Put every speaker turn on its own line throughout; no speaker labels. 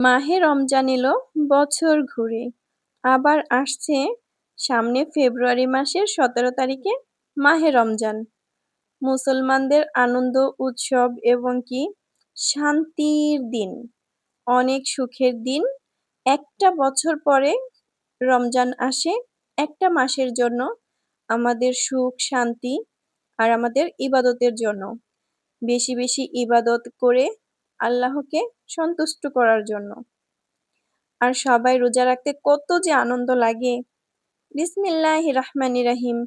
মাহে রমজান এলো বছর ঘুরে। আবার আসছে সামনে ফেব্রুয়ারি মাসের সতেরো তারিখে মাহে রমজান। মুসলমানদের আনন্দ, উৎসব এবং কি শান্তির দিন। অনেক সুখের দিন। একটা বছর পরে রমজান আসে একটা মাসের জন্য আমাদের সুখ, শান্তি আর আমাদের ইবাদতের জন্য। বেশি বেশি ইবাদত করে আল্লাহকে সন্তুষ্ট করার জন্য। আর সবাই রোজা রাখতে কত যে আনন্দ লাগে। বিসমিল্লাহ রহমান রাহিম।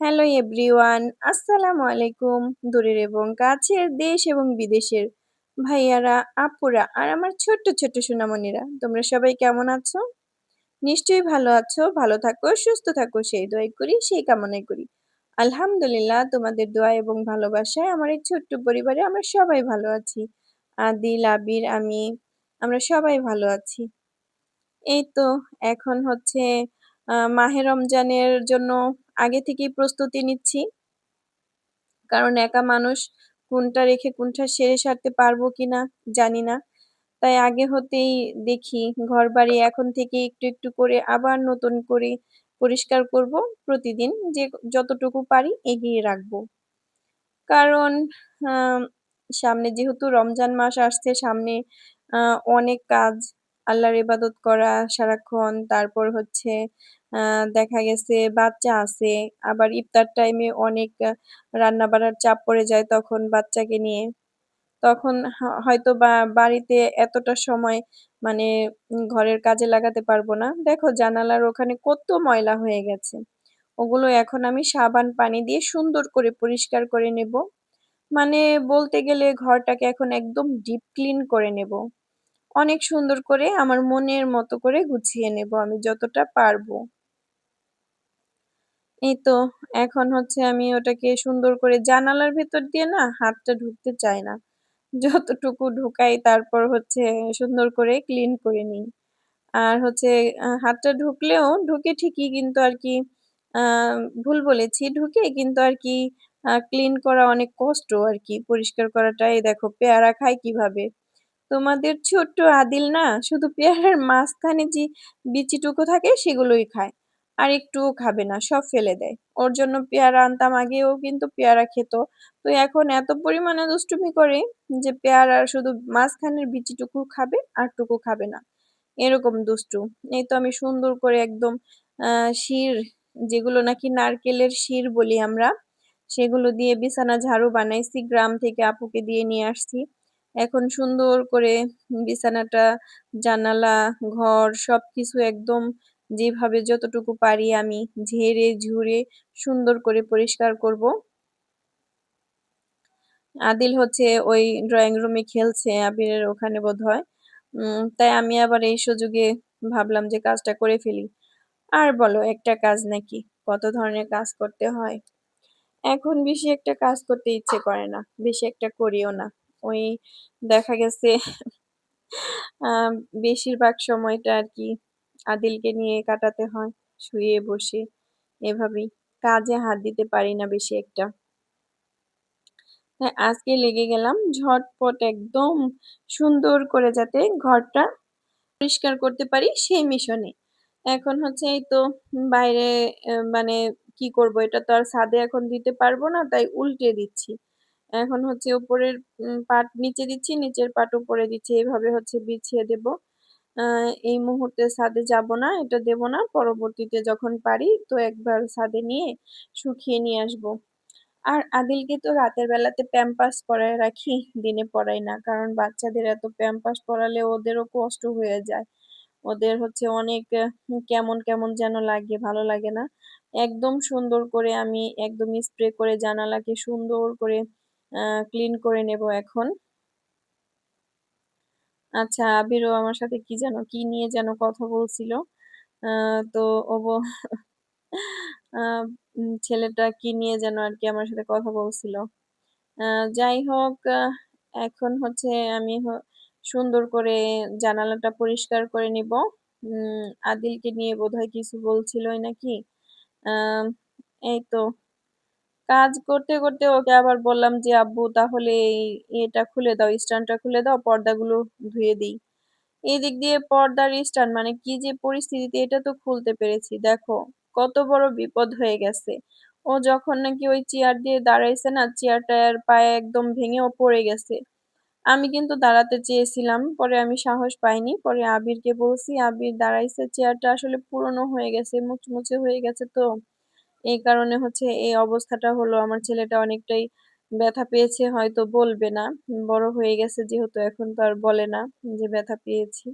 হ্যালো এভরিওয়ান, আসসালামু আলাইকুম। দূরের এবং কাছের দেশ এবং বিদেশের ভাইয়ারা, আপুরা আর আমার ছোট্ট ছোট্ট সোনামণিরা, তোমরা সবাই কেমন আছো? নিশ্চয়ই ভালো আছো, ভালো থাকো, সুস্থ থাকো, সেই দোয়াই করি, সেই কামনাই করি। আলহামদুলিল্লাহ, তোমাদের দোয়া এবং ভালোবাসায় আমার এই ছোট্ট পরিবারে আমরা সবাই ভালো আছি। আদিল, আবির, আমি, আমরা সবাই ভালো আছি। এই তো, এখন হচ্ছে মাহে রমজানের জন্য আগে থেকেই প্রস্তুতি নিচ্ছি। কারণ একা মানুষ কোনটা রেখে কোনটা সেরে সারতে পারব কিনা জানি না। তাই আগে হতেই দেখি ঘর বাড়ি এখন থেকে একটু একটু করে আবার নতুন করে পরিষ্কার করব। প্রতিদিন যে যতটুকু পারি এগিয়ে রাখব। কারণ সামনে যেহেতু রমজান মাস আসছে, সামনে অনেক কাজ আল্লাহর ইবাদত করা সারাক্ষণ। তারপর হচ্ছে দেখা গেছে বাচ্চা আছে, আবার ইফতার টাইমে অনেক রান্না বাড়ার চাপ পড়ে যায় তখন বাচ্চাকে নিয়ে। তখন হয়তো বা বাড়িতে এতটা সময় মানে ঘরের কাজে লাগাতে পারব না। দেখো জানালার ওখানে কত ময়লা হয়ে গেছে। ওগুলো এখন আমি সাবান, পানি দিয়ে সুন্দর করে পরিষ্কার করে নেব। মানে বলতে গেলে ঘরটাকে এখন একদম ডিপ ক্লিন করে নেব। অনেক সুন্দর করে আমার মনের মতো করে গুছিয়ে নেব আমি যতটা পারব। এই তো, এখন হচ্ছে আমি ওটাকে সুন্দর করে জানালার ভেতর দিয়ে না হাতটা ঢুকতে চাই না। যতটুকু ঢুকাই তারপর হচ্ছে সুন্দর করে ক্লিন করে নিই। আর হচ্ছে হাতটা ঢুকলেও ঢুকে ঠিকই কিন্তু আর কি ভুল বলেছি, ঢুকে কিন্তু আর কি ক্লিন করা অনেক কষ্ট আর কি পরিষ্কার করাটাই দেখো পেয়ারা খায় কীভাবে? তোমাদের ছোট্ট আদিল না শুধু পেয়ারার মাঝখানে যে বিচিটুকু থাকে সেগুলোই খায়। আর একটুও খাবে না, সব ফেলে দেয়। ওর জন্য পেয়ারা আনতাম আগেও কিন্তু পেয়ারা খেত। তো এখন এত পরিমাণে দুষ্টুমি করে যে পেয়ারা শুধু মাঝখানের বিচিটুকু খাবে আর টুকু খাবে না। এরকম দুষ্টু। এই তো আমি সুন্দর করে একদম আহ শির যেগুলো নাকি নারকেলের শির বলি আমরা সেগুলো দিয়ে বিছানা ঝাড়ু বানাইছি, গ্রাম থেকে আপুকে দিয়ে নিয়ে আসছি। এখন সুন্দর করে বিছানাটা, জানালা, ঘর সবকিছু একদম যেভাবে যতটুকু পারি আমি ঝেড়ে ঝুড়ে সুন্দর করে পরিষ্কার করব। আদিল হচ্ছে ওই ড্রয়িং রুমে খেলছে আবিরের ওখানে বোধ হয় তাই আমি আবার এই সুযোগে ভাবলাম যে কাজটা করে ফেলি। আর বলো একটা কাজ নাকি? কত ধরনের কাজ করতে হয়? এখন বেশি একটা কাজ করতে ইচ্ছে করে না, বেশি একটা করিও না। ওই দেখা গেছে বেশিরভাগ সময়টা আর কি আদিলকে নিয়ে কাটাতে হয়, শুয়ে বসে, এভাবেই। কাজে হাত দিতে পারি না বেশি একটা। আজকে লেগে গেলাম ঝটপট একদম সুন্দর করে যাতে ঘরটা পরিষ্কার করতে পারি সেই মিশনে। এখন হচ্ছে এই তো বাইরে মানে কি করব? এটা তো আর ছাদে এখন দিতে পারব না, তাই উল্টে দিচ্ছি। এখন হচ্ছে উপরের পাট নিচে দিচ্ছি, নিচের পাট উপরে দিচ্ছি। এইভাবে হচ্ছে বিছিয়ে দেব। এই মুহূর্তে ছাদে যাব না, এটা দেব না। পরবর্তীতে যখন পারি, তো একবার ছাদে নিয়ে শুকিয়ে নিয়ে আসব। আর আদিলকে তো রাতের বেলাতে প্যাম্পাস পরায় রাখি, দিনে পরাই না। কারণ বাচ্চাদের এত প্যাম্পাস পরালে ওদেরও কষ্ট হয়ে যায়। ওদের হচ্ছে অনেক কেমন কেমন যেন লাগে, ভালো লাগে না। একদম সুন্দর করে আমি একদম স্প্রে করে জানালাকে সুন্দর করে ক্লিন করে নেব এখন। আচ্ছা আবিরও আমার সাথে কি যেন, কি নিয়ে যেন কথা বলছিল। তো ও ছেলেটা কি নিয়ে যেন আর কি আমার সাথে কথা বলছিল। যাই হোক এখন হচ্ছে আমি সুন্দর করে জানালাটা পরিষ্কার করে নিব। আদিলকে নিয়ে বোধহয় কিছু বলছিলই নাকি? এই তো। কাজ করতে করতে ওকে আবার বললাম যে, আব্বু, তাহলে এটা খুলে দাও, স্ট্যান্ডটা খুলে দাও, পর্দাগুলো ধুয়ে দিই। এদিক দিয়ে পর্দার স্ট্যান্ড মানে কি যে পরিস্থিতিতে, এটা তো খুলতে পেরেছি। দেখো, কত বড় বিপদ হয়ে গেছে। ও যখন নাকি ওই চেয়ার দিয়ে দাঁড়াইছে না চেয়ারটার পায়ে একদম ভেঙে ও পড়ে গেছে। আমি কিন্তু দাঁড়াতে চেয়েছিলাম, পরে আমি সাহস পাইনি, পরে আবিরকে বলছি, আবির দাঁড়াইছে, চেয়ারটা আসলে পুরনো হয়ে গেছে, মুচমুচে হয়ে গেছে তো। এই কারণে হচ্ছে এই অবস্থাটা হলো, আমার ছেলেটা অনেকটাই ব্যথা পেয়েছে, হয়তো বলবে না। বড় হয়ে গেছে যেহেতু, এখন তো আর বলে না যে ব্যথা পেয়েছি।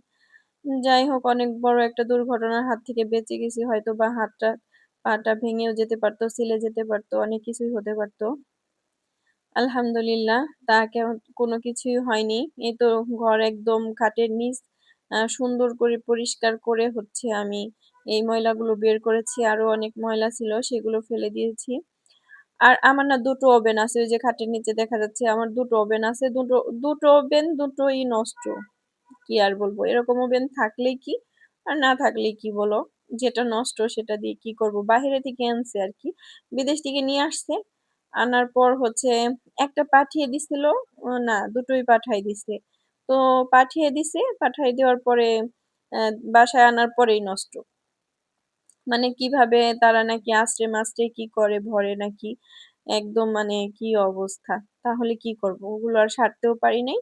যাই হোক, অনেক বড় একটা দুর্ঘটনার হাত থেকে বেঁচে গেছি হয়তো বা হাতটা, পাটা ভেঙেও যেতে পারতো, সিলে যেতে পারতো, অনেক কিছুই হতে পারতো। আলহামদুলিল্লাহ তাকে কোনো কিছুই হয়নি। এই তো ঘর একদম খাটের নিচ সুন্দর করে পরিষ্কার করে হচ্ছে আমি এই ময়লাগুলো বের করেছি। আরও অনেক ময়লা ছিল, সেগুলো ফেলে দিয়েছি। আর আমার না দুটো ওভেন আছে, ওই যে খাটের নিচে দেখা যাচ্ছে আমার দুটো ওভেন আছে। দুটো দুটো ওভেন দুটোই নষ্ট, কি আর বলব? এরকম ওভেন থাকলেই কি আর না থাকলেই কি বলো? যেটা নষ্ট সেটা দিয়ে কি করব? বাইরে থেকে আনছে আর কি। বিদেশ থেকে নিয়ে আসছে। আনার পর হচ্ছে একটা পাঠিয়ে দিছিল না, দুটোই পাঠাই দিছে। তো পাঠিয়ে দিছে পাঠিয়ে দেওয়ার পরে বাসায় আনার পরেই নষ্ট। মানে কীভাবে তারা নাকি আস্তে মাস্তে কি করে, ভরে নাকি, একদম মানে কি অবস্থা? তাহলে কি করব? ওগুলো আর সারতেও পারি নাই,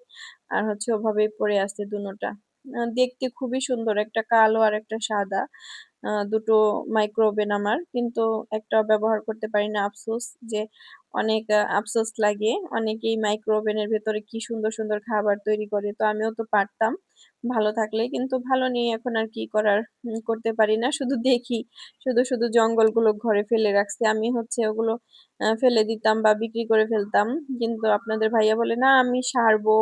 আর হচ্ছে ওভাবেই পড়ে আসছে দুনোটা। দেখতে খুবই সুন্দর। একটা কালো আর একটা সাদা। দুটো মাইক্রো ওভেন আমার। কিন্তু একটা ব্যবহার করতে পারি না, আফসোস যে অনেক আফসোস লাগে। অনেকেই মাইক্রো ওভেনের ভেতরে কি সুন্দর সুন্দর খাবার তৈরি করে। তো আমিও তো পারতাম। ভালো থাকলে কিন্তু ভালো নেই। এখন আর কি করার? করতে পারি না। শুধু দেখি। শুধু শুধু জঙ্গলগুলো ঘরে ফেলে রাখছে। আমি হচ্ছে ওগুলো ফেলে দিতাম বা বিক্রি করে ফেলতাম। কিন্তু আপনাদের ভাইয়া বলে, না, আমি সারবো।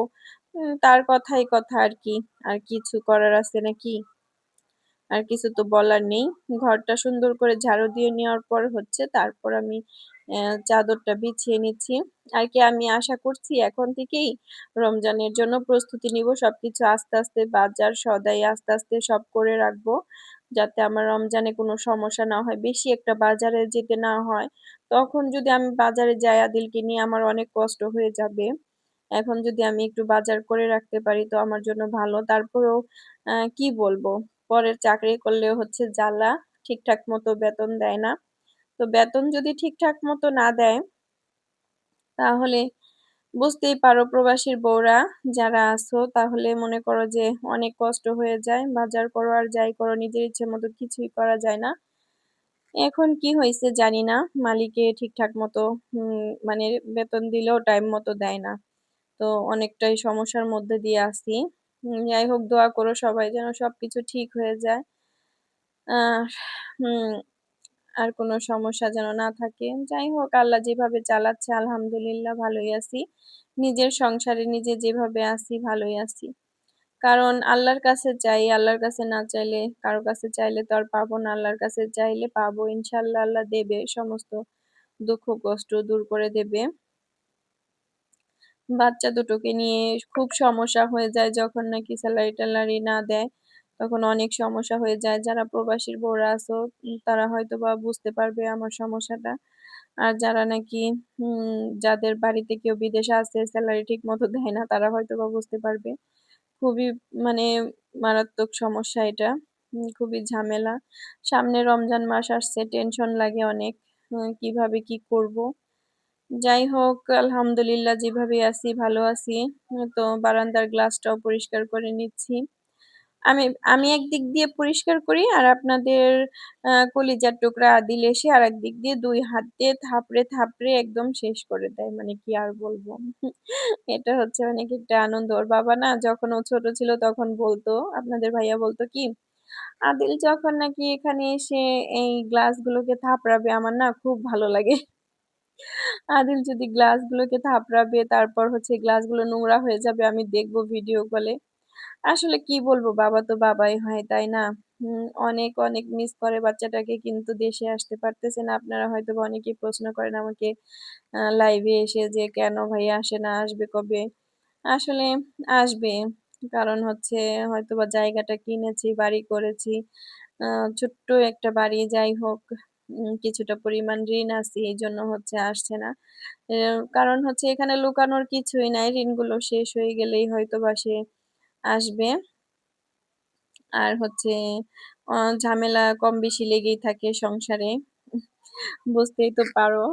তার কথাই কথা আর কি আর কিছু করার আছে নাকি? আর কিছু তো বলার নেই। ঘরটা সুন্দর করে ঝাড়ু দিয়ে নেওয়ার পর হচ্ছে তারপর আমি চাদরটা বিছিয়ে নিচ্ছি। আর কি আমি আশা করছি এখন থেকেই রমজানের জন্য প্রস্তুতি নিব। সবকিছু আস্তে আস্তে বাজার সদাই আস্তে আস্তে সব করে রাখব। যাতে আমার রমজানে কোনো সমস্যা না হয়। বেশি একটা বাজারে যেতে না হয়। তখন যদি আমি বাজারে যাই আদিলকে নিয়ে আমার অনেক কষ্ট হয়ে যাবে। এখন যদি আমি একটু বাজার করে রাখতে পারি তো আমার জন্য ভালো। তারপরেও কি বলব? পরের চাকরি করলেও হচ্ছে জ্বালা, ঠিকঠাক মতো বেতন দেয় না। তো বেতন যদি ঠিকঠাক মতো না দেয়, তাহলে বুঝতেই পারো প্রবাসীর বউরা যারা আছো, তাহলে মনে করো যে অনেক কষ্ট হয়ে যায়। বাজার করো আর যাই করো, নিজের ইচ্ছে মতো কিছুই করা যায় না। এখন কি হয়েছে জানি না। মালিকে ঠিকঠাক মতো মানে বেতন দিলেও টাইম মতো দেয় না। তো অনেকটাই সমস্যার মধ্যে দিয়ে আসি যাই হোক দোয়া করো সবাই যেন সবকিছু ঠিক হয়ে যায়। আর কোনো সমস্যা যেন না থাকে। যাই হোক আল্লাহ যেভাবে চালাচ্ছে, আলহামদুলিল্লাহ ভালোই আছি। নিজের সংসারে নিজে যেভাবে আছি, ভালোই আছি। কারণ আল্লাহর কাছে চাই, আল্লাহর কাছে না চাইলে, কারও কাছে চাইলে তো আর পাবো না। আল্লাহর কাছে চাইলে পাবো। ইনশাল্লাহ আল্লাহ দেবে। সমস্ত দুঃখ, কষ্ট দূর করে দেবে। বাচ্চা দুটোকে নিয়ে খুব সমস্যা হয়ে যায় যখন নাকি স্যালারি ট্যালারি না দেয় তখন অনেক সমস্যা হয়ে যায়। যারা প্রবাসীর বউরা আছো তারা হয়তো বা বুঝতে পারবে আমার সমস্যাটা। আর যারা নাকি উম যাদের বাড়িতে কেউ বিদেশে আছে স্যালারি ঠিক মতো দেয় না তারা হয়তো বা বুঝতে পারবে। খুবই মানে মারাত্মক সমস্যা এটা। উম, খুবই ঝামেলা। সামনে রমজান মাস আসছে টেনশন লাগে অনেক। উম, কীভাবে কি করব? যাই হোক, আলহামদুলিল্লাহ যেভাবে আছি, ভালো আছি। তো বারান্দার গ্লাসটাও পরিষ্কার করে নিচ্ছি। আমি আমি একদিক দিয়ে পরিষ্কার করি আর আপনাদের কলিজার টুকরা আদিল এসে আর একদিক দিয়ে দুই হাত দিয়ে থাপড়ে থাপড়ে একদম শেষ করে দেয়। মানে কি আর বলব? এটা হচ্ছে অনেক একটা আনন্দ। ওর বাবা না যখন ও ছোট ছিল তখন বলতো, আপনাদের ভাইয়া বলতো কি, আদিল যখন নাকি এখানে এসে এই গ্লাসগুলোকে থাপড়াবে, আমার না খুব ভালো লাগে। আদিল যদি গ্লাসগুলোকে থাপড়াবে, তারপর হচ্ছে গ্লাসগুলো নোংরা হয়ে যাবে, আমি দেখব ভিডিও কলে। আসলে কি বলব, বাবা তো বাবাই হয়, তাই না? অনেক অনেক মিস করে বাচ্চাটাকে, কিন্তু দেশে আসতে পারতেছে না। আপনারা হয়তো বা অনেকেই প্রশ্ন করেন আমাকে লাইভে এসে যে কেন ভাইয়া আসে না, আসবে কবে? আসলে আসবে, কারণ হচ্ছে হয়তো বা জায়গাটা কিনেছি, বাড়ি করেছি ছোট্ট একটা বাড়ি, যাই হোক। কিছুটা পরিমাণ ঋণ আছে এই জন্য হচ্ছে আসছে না কারণ হচ্ছে এখানে লুকানোর কিছুই নাই, ঋণগুলো শেষ হয়ে গেলেই হয়তো বা সে আসবে আর হচ্ছে ঝামেলা কম বেশি লেগেই থাকে সংসারে। বুঝতেই তো পারো।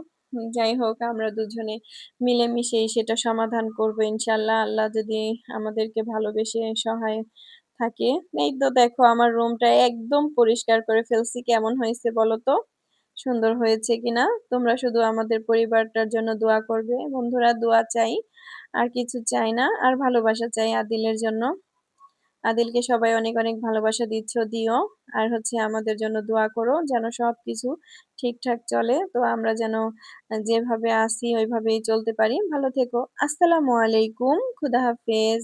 যাই হোক, আমরা দুজনে মিলেমিশেই সেটা সমাধান করব ইনশাল্লাহ আল্লাহ যদি আমাদেরকে ভালোবেসে সহায় থাকে। এই তো দেখো, আমার রুমটা একদম পরিষ্কার করে ফেলছি। কেমন হয়েছে বলো তো? সুন্দর হয়েছে কিনা? তোমরা শুধু আমাদের পরিবারটার জন্য দোয়া করবে। বন্ধুরা দোয়া চাই। আর কিছু চাই না। আর ভালোবাসা চাই আদিলের জন্য। আদিলকে সবাই অনেক, অনেক ভালোবাসা দিচ্ছ, দিও। আর হচ্ছে আমাদের জন্য দোয়া করো যেন সবকিছু ঠিকঠাক চলে। তো আমরা যেন যেভাবে আছি ওইভাবেই চলতে পারি। ভালো থেকো। আসসালামু আলাইকুম। খুদা হাফেজ।